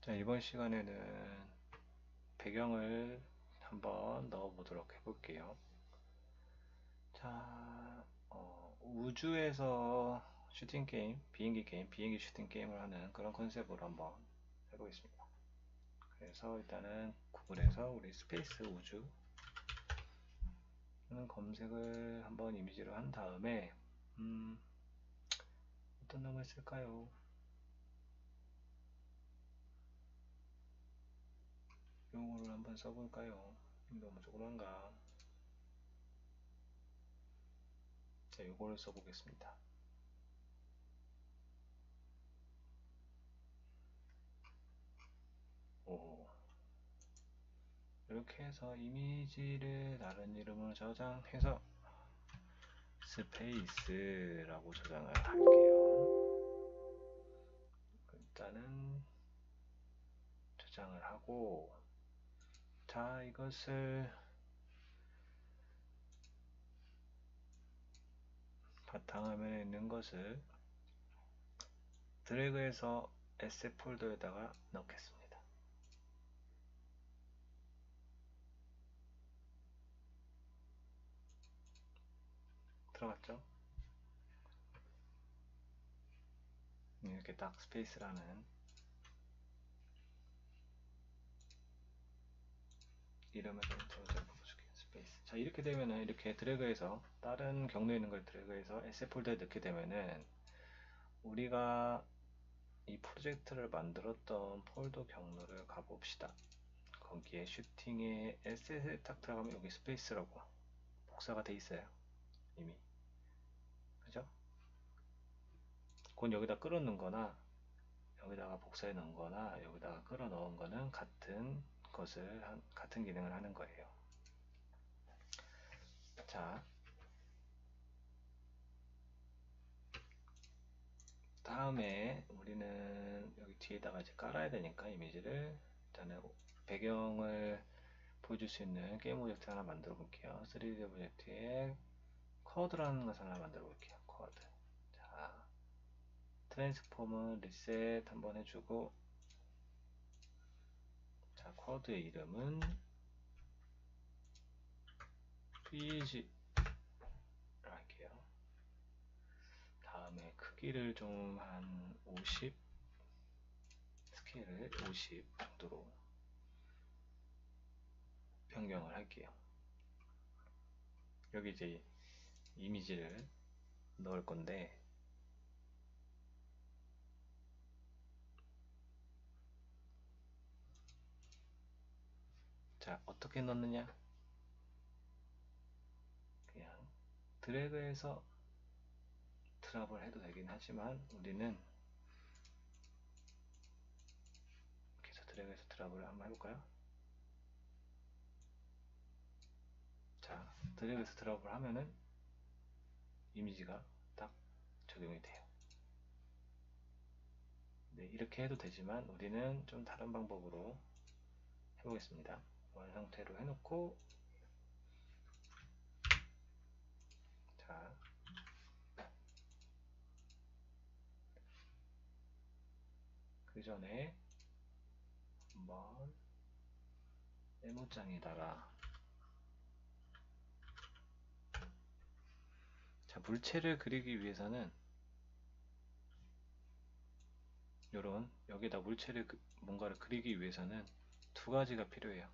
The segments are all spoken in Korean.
자, 이번 시간에는 배경을 한번 넣어 보도록 해볼게요. 자, 어, 우주에서 슈팅 게임, 비행기 게임, 비행기 슈팅 게임을 하는 그런 컨셉으로 한번 해보겠습니다. 그래서 일단은 구글에서 우리 스페이스 우주 는 검색을 한번 이미지로 한 다음에 음, 어떤 놈을 쓸까요? 용어를 한번 써볼까요? 너무 조그만가? 자, 요거를 써보겠습니다. 오. 이렇게 해서 이미지를 다른 이름으로 저장해서 스페이스라고 저장을 할게요. 일단은 저장을 하고 자 이것을 바탕화면에 있는 것을 드래그해서 에셋 폴더에다가 넣겠습니다. 들어갔죠? 이렇게 딱 스페이스라는 이름을 좀 적어줄게요. 스페이스. 자 이렇게 되면은 이렇게 드래그해서 다른 경로에 있는 걸 드래그해서 에셋 폴더에 넣게 되면은 우리가 이 프로젝트를 만들었던 폴더 경로를 가봅시다. 거기에 슈팅에 에셋에 딱 들어가면 여기 스페이스라고 복사가 돼 있어요. 이미. 그죠? 곧 여기다 끌어넣은 거나 여기다가 복사해 넣은 거나 여기다가 끌어 넣은 거는 같은 것을 한, 같은 기능을 하는 거예요. 자, 다음에 우리는 여기 뒤에다가 이제 깔아야 되니까 이미지를 일단은 배경을 보여줄 수 있는 게임 오브젝트 하나 만들어 볼게요. 3D 오브젝트에 쿼드라는 것을 하나 만들어 볼게요. 쿼드. 자, 트랜스폼은 리셋 한번 해주고 자, 쿼드의 이름은 PG 할게요. 다음에 크기를 좀 한 50 스케일을 50 정도로 변경을 할게요. 여기 이제 이미지를 넣을 건데 자 어떻게 넣느냐 그냥 드래그해서 드랍을 해도 되긴 하지만 우리는 이렇게 해서 드래그해서 드랍을 한번 해볼까요 자 드래그해서 드랍을 하면은 이미지가 딱 적용이 돼요. 네, 이렇게 해도 되지만 우리는 좀 다른 방법으로 해보겠습니다. 원 상태로 해놓고 자. 그 전에 한번 메모장에다가 자, 물체를 그리기 위해서는 요런 여기다 물체를 그, 뭔가를 그리기 위해서는 두 가지가 필요해요.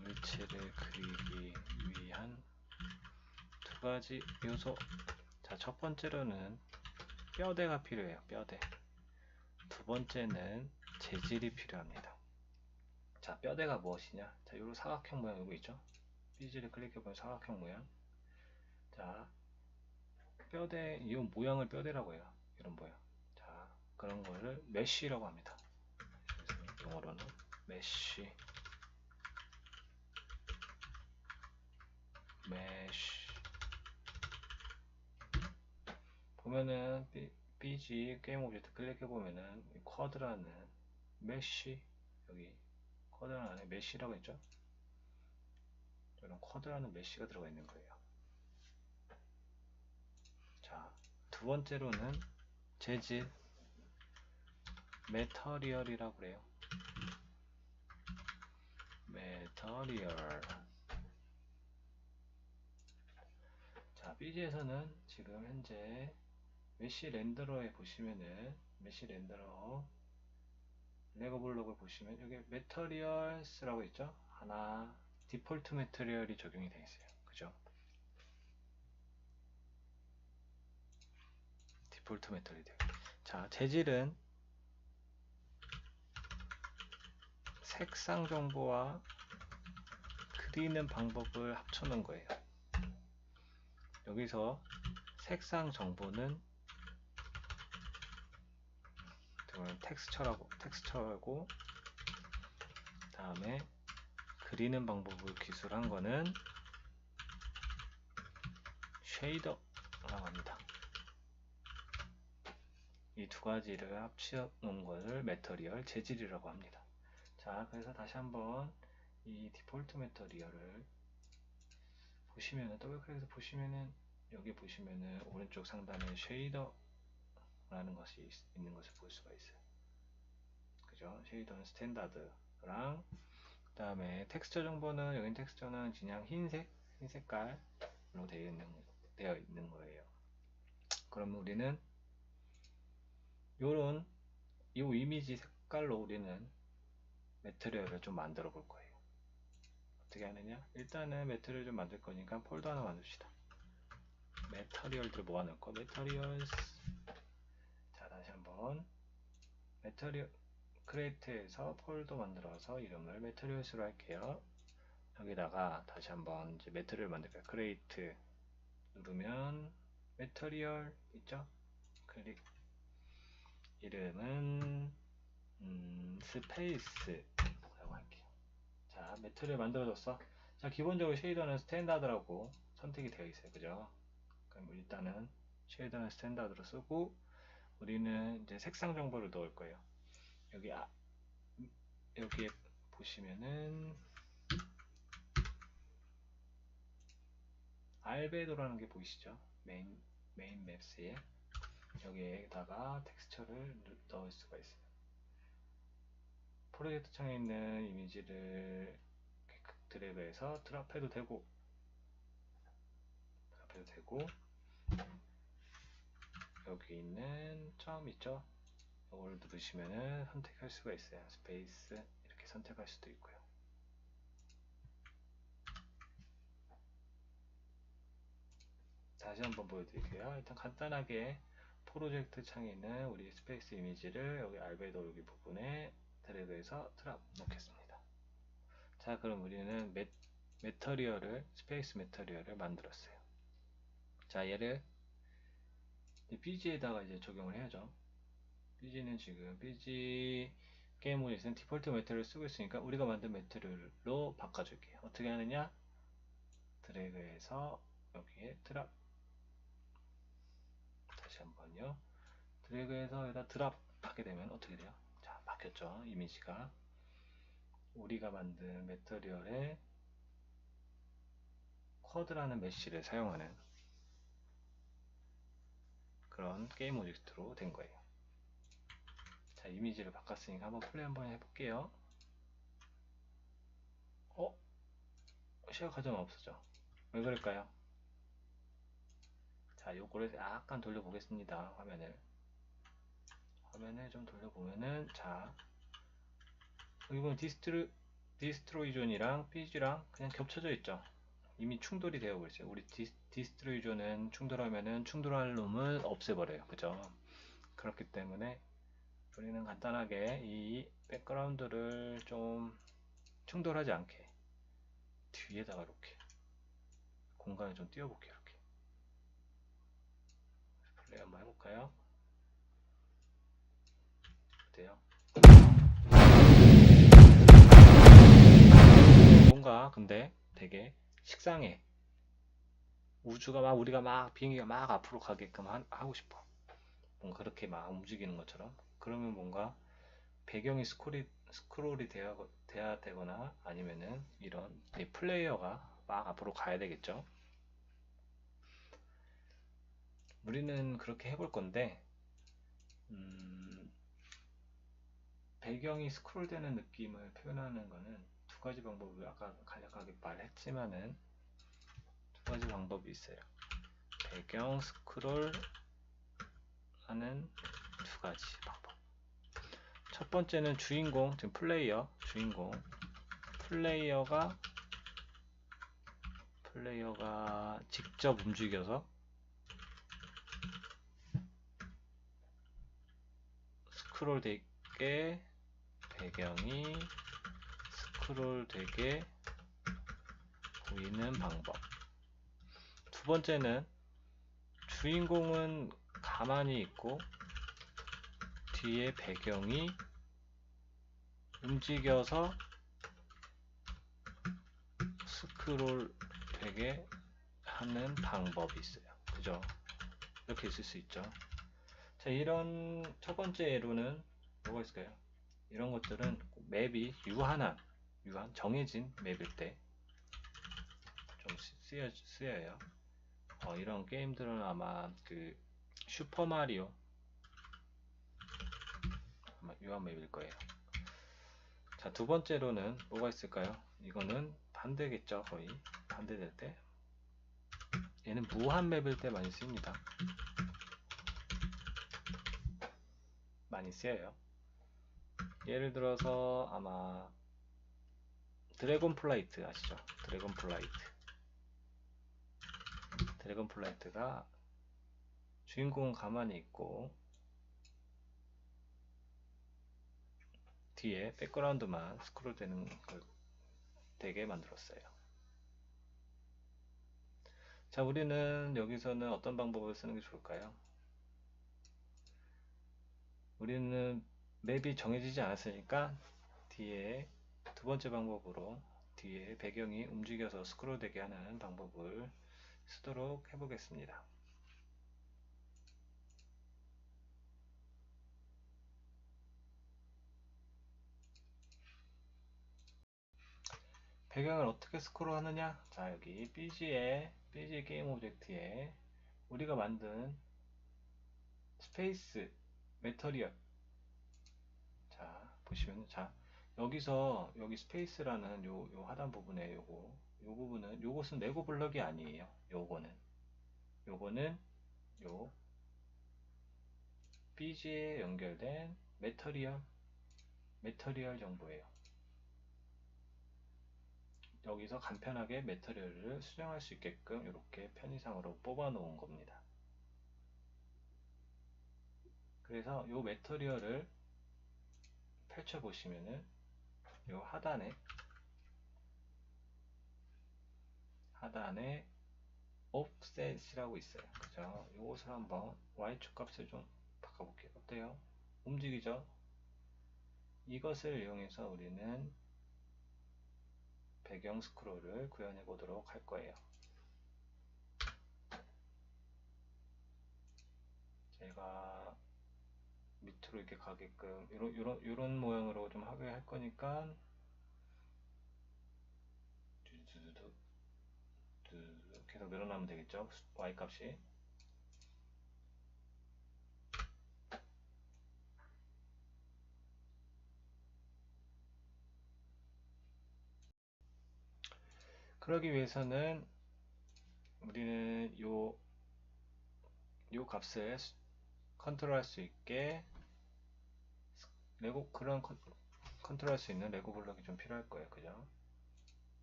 물체를 그리기 위한 두 가지 요소. 자, 첫 번째로는 뼈대가 필요해요. 뼈대. 두 번째는 재질이 필요합니다. 자, 뼈대가 무엇이냐? 자, 요런 사각형 모양 이거 있죠? 삐지를 클릭해보면 사각형 모양. 자, 뼈대, 이 모양을 뼈대라고 해요. 이런 모양. 자, 그런 거를 메쉬라고 합니다. 영어로는 메쉬. 메쉬. 보면은 BG 게임 오브젝트 클릭해 보면은 쿼드라는 메쉬 여기 쿼드라는 안에 메쉬라고 했죠. 이런 쿼드라는 메쉬가 들어가 있는 거예요. 두 번째로는 재질 메터리얼이라고 그래요. 메터리얼. 자, BG에서는 지금 현재 메시 렌더러에 보시면은 메시 렌더러 레고 블록을 보시면 여기 메터리얼스라고 있죠? 하나 디폴트 메터리얼이 적용이 되어 있어요. 그죠? 디폴트 메터리얼. 자, 재질은 색상 정보와 그리는 방법을 합쳐놓은 거예요. 여기서 색상 정보는 텍스처라고 텍스처고 다음에 그리는 방법을 기술한 거는 쉐이더라고 합니다. 이 두 가지를 합쳐 놓은 것을 메터리얼 재질이라고 합니다. 자, 그래서 다시 한번 이 디폴트 메터리얼을 보시면은 더블 클릭해서 보시면은 여기 보시면은 오른쪽 상단에 쉐이더라는 것이 있, 있는 것을 볼 수가 있어요. 그죠? 쉐이더는 스탠다드랑 그 다음에 텍스처 정보는 여기 텍스처는 그냥 흰색, 흰 색깔로 되어 있는 되어 있는 거예요. 그러면 우리는 요런 이 이미지 색깔로 우리는 매트리얼을 좀 만들어 볼 거예요. 어떻게 하느냐? 일단은 매트리얼 좀 만들 거니까 폴더 하나 만듭시다. 메터리얼들 모아놓을 거. 메터리얼스. 자, 다시 한번. 메터리얼, 크레이트에서 폴더 만들어서 이름을 메터리얼스로 할게요. 여기다가 다시 한번 이제 메터리얼 만들게요. 크레이트 누르면 메터리얼 있죠? 클릭. 이름은 음, 할게요. 자, 매트를 만들어줬어. 자, 기본적으로 쉐이더는 스탠다드라고 선택이 되어 있어요. 그죠? 그럼 일단은 쉐이더는 스탠다드로 쓰고 우리는 이제 색상 정보를 넣을 거예요. 여기 아, 여기에 보시면은 알베도라는 게 보이시죠? 메인 메인 맵스에 여기에다가 텍스처를 넣을 수가 있어요. 프로젝트 창에 있는 이미지를 드래그해서 드랍해도 되고 드랍해도 되고 여기 있는 점 있죠? 이걸 누르시면은 선택할 수가 있어요. 스페이스 이렇게 선택할 수도 있고요. 다시 한번 보여드릴게요. 일단 간단하게 프로젝트 창에 있는 우리 스페이스 이미지를 여기 알베도 여기 부분에 드래그해서 트랍 놓겠습니다. 자, 그럼 우리는 메, 메터리얼을 스페이스 메터리얼을 만들었어요. 자, 얘를 BG에다가 이제 적용을 해야죠. BG는 지금 BG 게임 모드에서는 디폴트 메터리얼을 쓰고 있으니까 우리가 만든 메터리얼로 바꿔줄게요. 어떻게 하느냐? 드래그해서 여기에 드랍 다시 한번요. 드래그해서 여기다 드랍 하게 되면 어떻게 돼요? 자, 바뀌었죠. 이미지가. 우리가 만든 메터리얼에 쿼드라는 메쉬를 사용하는 그런 게임 오젝트로 된 거예요. 자, 이미지를 바꿨으니까 한번 플레이 한번 해볼게요. 어? 시각 가점 없어져. 왜 그럴까요? 자, 요거를 약간 돌려보겠습니다. 화면을. 화면을 좀 돌려보면은, 자, 여기 보면 디스트로, 디스트로이존이랑 PG랑 그냥 겹쳐져 있죠. 이미 충돌이 되어 버렸어요. 우리 디스, 디스트로이존은 충돌하면은 충돌할 놈을 없애버려요. 그죠? 그렇기 때문에 우리는 간단하게 이 백그라운드를 좀 충돌하지 않게 뒤에다가 이렇게 공간을 좀 띄워볼게요. 이렇게. 플레이 한번 해볼까요? 어때요? 뭔가 근데 되게 식상해. 우주가 막 우리가 막 비행기가 막 앞으로 가게끔 하, 하고 싶어. 뭔가 그렇게 막 움직이는 것처럼. 그러면 뭔가 배경이 스크롤이, 스크롤이 돼야, 돼야 되거나 아니면은 이런 이 플레이어가 막 앞으로 가야 되겠죠. 우리는 그렇게 해볼 건데, 음, 배경이 스크롤되는 느낌을 표현하는 거는 두 가지 방법을 아까 간략하게 말했지만은 두 가지 방법이 있어요. 배경 스크롤 하는 두 가지 방법. 첫 번째는 주인공, 지금 플레이어, 주인공. 플레이어가 플레이어가 직접 움직여서 스크롤 되게 배경이 스크롤 되게 보이는 방법. 두 번째는 주인공은 가만히 있고 뒤에 배경이 움직여서 스크롤 되게 하는 방법이 있어요. 그죠? 이렇게 있을 수 있죠. 자, 이런 첫 번째 예로는 뭐가 있을까요? 이런 것들은 맵이 유한한, 유한, 정해진 맵일 때 좀 쓰여, 쓰여요. 어, 이런 게임들은 아마 그 슈퍼마리오 아마 유한 맵일 거예요. 자, 두 번째로는 뭐가 있을까요? 이거는 반대겠죠, 거의. 반대될 때. 얘는 무한 맵일 때 많이 쓰입니다. 많이 쓰여요. 예를 들어서 아마 드래곤 플라이트 아시죠? 드래곤 플라이트. 드래곤 플라이트가 주인공은 가만히 있고 뒤에 백그라운드만 스크롤 되는 걸 되게 만들었어요. 자, 우리는 여기서는 어떤 방법을 쓰는 게 좋을까요? 우리는 맵이 정해지지 않았으니까 뒤에 두 번째 방법으로 뒤에 배경이 움직여서 스크롤 되게 하는 방법을 쓰도록 해보겠습니다. 배경을 어떻게 스크롤 하느냐? 자, 여기 BG에, BG 게임 오브젝트에 우리가 만든 스페이스 메터리얼 자, 보시면 자, 여기서 여기 스페이스라는 요, 요 하단 부분에 요거 요 부분은 요것은 레고 블럭이 아니에요. 요거는 요거는 요 BG에 연결된 메터리얼 메터리얼 정보예요. 여기서 간편하게 메터리얼을 수정할 수 있게끔 이렇게 편의상으로 뽑아 놓은 겁니다. 그래서 이 메터리얼을 펼쳐 보시면은 이 하단에 하단에 offset이라고 있어요. 그죠? 이것을 한번 y축 값을 좀 바꿔볼게요. 어때요? 움직이죠? 이것을 이용해서 우리는 배경 스크롤을 구현해 보도록 할 거예요. 제가 밑으로 이렇게 가게끔 이런 이런 이런 모양으로 좀 하게 할 거니까. 계속 늘어나면 되겠죠? Y 값이. 그러기 위해서는 우리는 요, 요 값을 컨트롤 할 수 있게 레고 그런 컨트롤 할 수 있는 레고 블록이 좀 필요할 거예요. 그죠?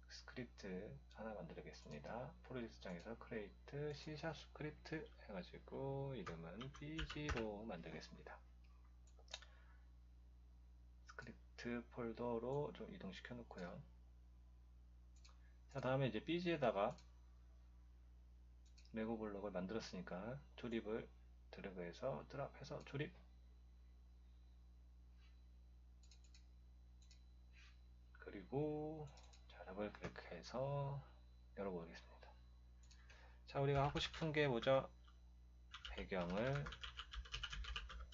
스크립트 하나 만들겠습니다. 프로젝트장에서 create C# 스크립트 해가지고 이름은 bg로 만들겠습니다. 스크립트 폴더로 좀 이동시켜 놓고요. 자 다음에 이제 BG에다가 레고 블록을 만들었으니까 조립을 드래그해서 드랍해서 조립 그리고 자 더블 클릭해서 열어보겠습니다 자 우리가 하고 싶은 게 뭐죠 배경을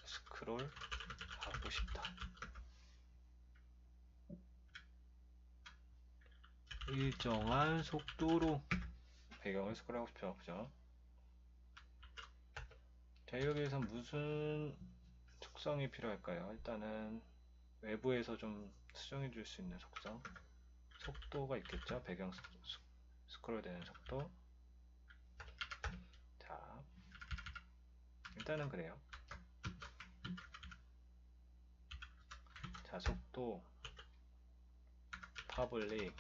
스크롤 하고 싶다 일정한 속도로 배경을 스크롤하고 싶죠. 그죠? 자, 여기에서 무슨 특성이 필요할까요? 일단은 외부에서 좀 수정해 줄 수 있는 속성. 속도가 있겠죠? 배경 스, 스, 스 크롤 되는 속도. 자 일단은 그래요. 자 속도. 파블릭.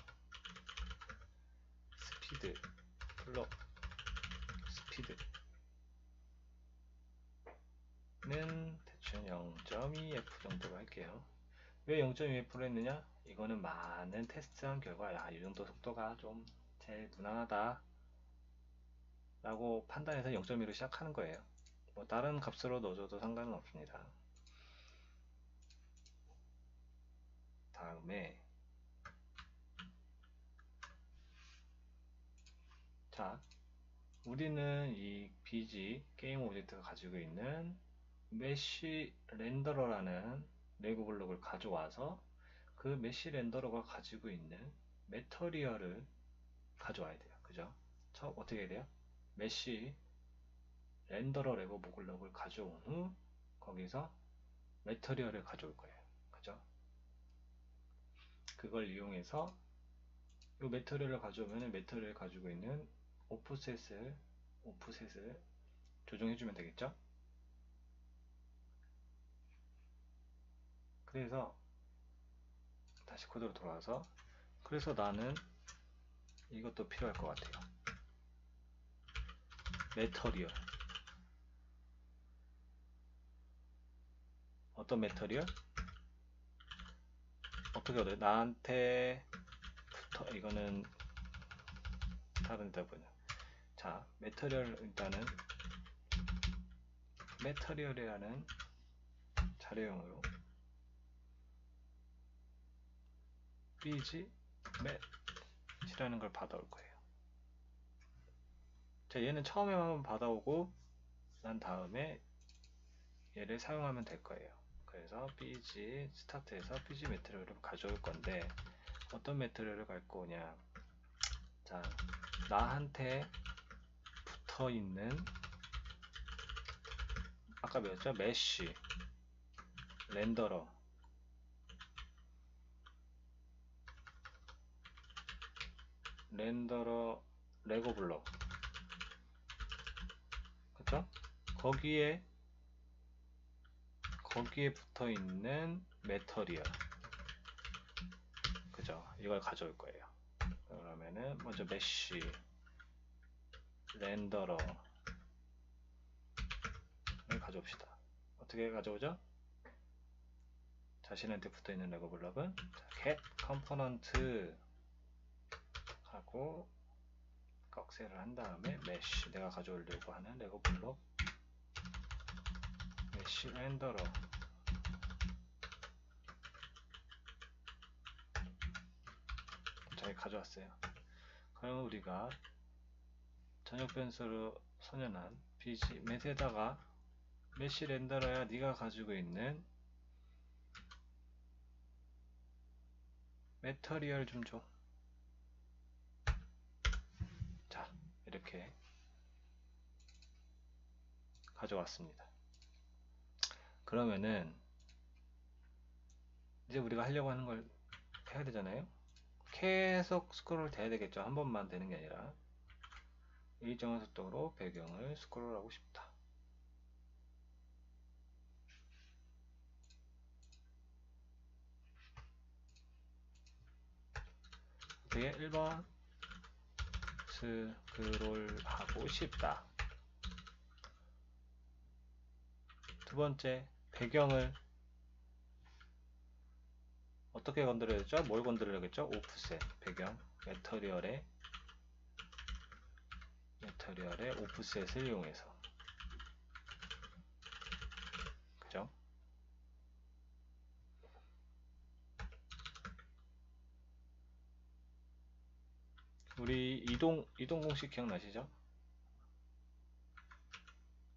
스피드. 플럭. 스피드 는 대충 0.2f 정도로 할게요 왜 0.2f로 했느냐? 이거는 많은 테스트한 결과 야, 이 정도 속도가 좀 제일 무난하다. 라고 판단해서 0.2로 시작하는 거예요. 뭐 다른 값으로 넣어줘도 상관은 없습니다. 다음에 자 우리는 이 BG 게임 오브젝트가 가지고 있는 메쉬 렌더러라는 레고 블록을 가져와서 그 메쉬 렌더러가 가지고 있는 메터리얼을 가져와야 돼요. 그죠? 저 어떻게 해야 돼요? 메쉬 렌더러 레고 블록을 가져온 후 거기서 메터리얼을 가져올 거예요. 그죠? 그걸 이용해서 이 메터리얼을 가져오면 메터리얼을 가지고 있는 오프셋을 오프셋을 조정해 주면 되겠죠? 그래서 다시 코드로 돌아와서 그래서 나는 이것도 필요할 것 같아요. 메터리얼 어떤 메터리얼? 어떻게 얻어요? 나한테 붙어 이거는 다른 데보냐 자 메터리얼 일단은 메터리얼이라는 자료용으로 bg met이라는 걸 받아올 거예요. 자 얘는 처음에 한번 받아오고 난 다음에 얘를 사용하면 될 거예요. 그래서 bg 스타트에서 bg 메테리얼을 가져올 건데 어떤 메테리얼을 갖고 오냐 자 나한테 붙어 있는 아까 뭐였죠? 메쉬 렌더러 렌더러 레고 블록 그쵸? 거기에 거기에 붙어 있는 메터리얼 그죠? 이걸 가져올 거예요 그러면은 먼저 메쉬 렌더러를 가져옵시다 어떻게 가져오죠? 자신한테 붙어 있는 레고 블록은 get component 하고 꺽쇠를 한 다음에 메쉬 내가 가져오려고 하는 레고 블록. 메쉬 렌더러. 잘 가져왔어요. 그럼 우리가 전역 변수로 선연한 BG 맷에다가 메쉬 렌더러야 네가 가지고 있는 메터리얼 좀 줘. 자, 이렇게 가져왔습니다. 그러면은 이제 우리가 하려고 하는 걸 해야 되잖아요. 계속 스크롤 돼야 되겠죠. 한 번만 되는 게 아니라 일정한 속도로 배경을 스크롤하고 싶다. 어떻게 1번 스크롤하고 싶다. 두 번째 배경을 어떻게 건드려야죠? 뭘 건드려야겠죠? 오프셋 배경 메터리얼의 메터리얼의 오프셋을 이용해서 그죠? 우리 이동 이동 공식 기억나시죠?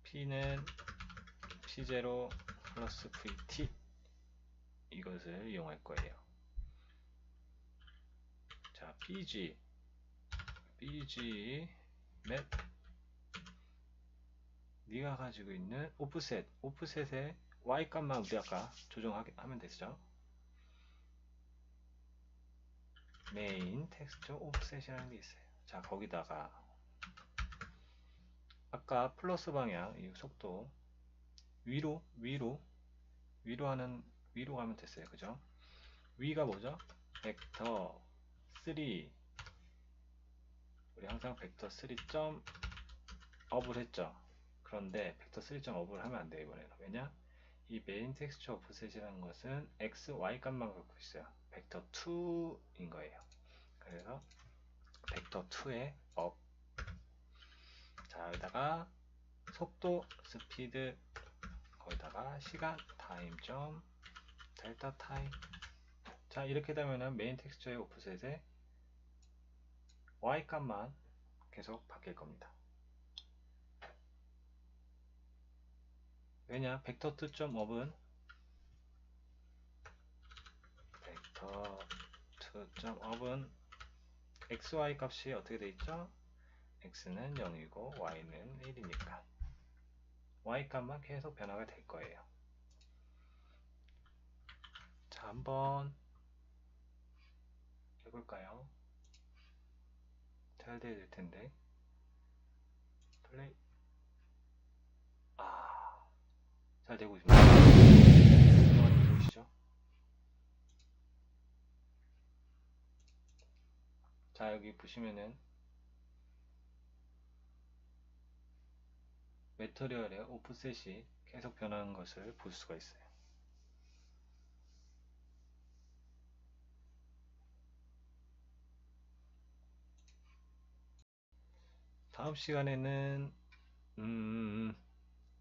P는 P0 플러스 VT 이것을 이용할 거예요. 자, BG BG 맵 네가 가지고 있는 오프셋 오프셋의 Y 값만 우리 아까 조정하면 되죠. 메인 텍스처 오프셋이라는 게 있어요. 자, 거기다가 아까 플러스 방향 이 속도 위로 위로 위로 하는 위로 가면 됐어요. 그죠? 위가 뭐죠? 벡터 3 우리 항상 벡터 3점 업을 했죠. 그런데 벡터 3점 업을 하면 안 돼요. 이번에는. 왜냐? 이 메인 텍스처 오프셋이라는 것은 x, y 값만 갖고 있어요. 벡터 2인 거예요. 그래서 벡터 2의 업. 자, 여기다가 속도, 스피드, 거기다가 시간, 타임 점, 델타 타임. 자, 이렇게 되면은 메인 텍스처의 오프셋에 y 값만 계속 바뀔 겁니다. 왜냐? 벡터 2.업은 벡터 2.업은 xy 값이 어떻게 돼 있죠? x는 0이고 y는 1이니까 y 값만 계속 변화가 될 거예요. 자, 한번 해볼까요? 잘 돼야 될 텐데. 플레이. 아, 잘 되고 있습니다. 자, 여기 보시면은 매터리얼의 오프셋이 계속 변하는 것을 볼 수가 있어요. 다음 시간에는 음,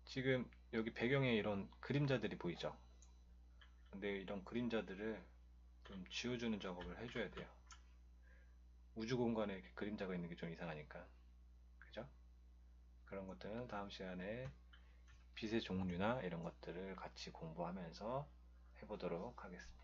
지금 여기 배경에 이런 그림자들이 보이죠? 근데 이런 그림자들을 좀 지워주는 작업을 해줘야 돼요. 우주 공간에 이렇게 그림자가 있는 게 좀 이상하니까. 그죠? 그런 것들은 다음 시간에 빛의 종류나 이런 것들을 같이 공부하면서 해보도록 하겠습니다.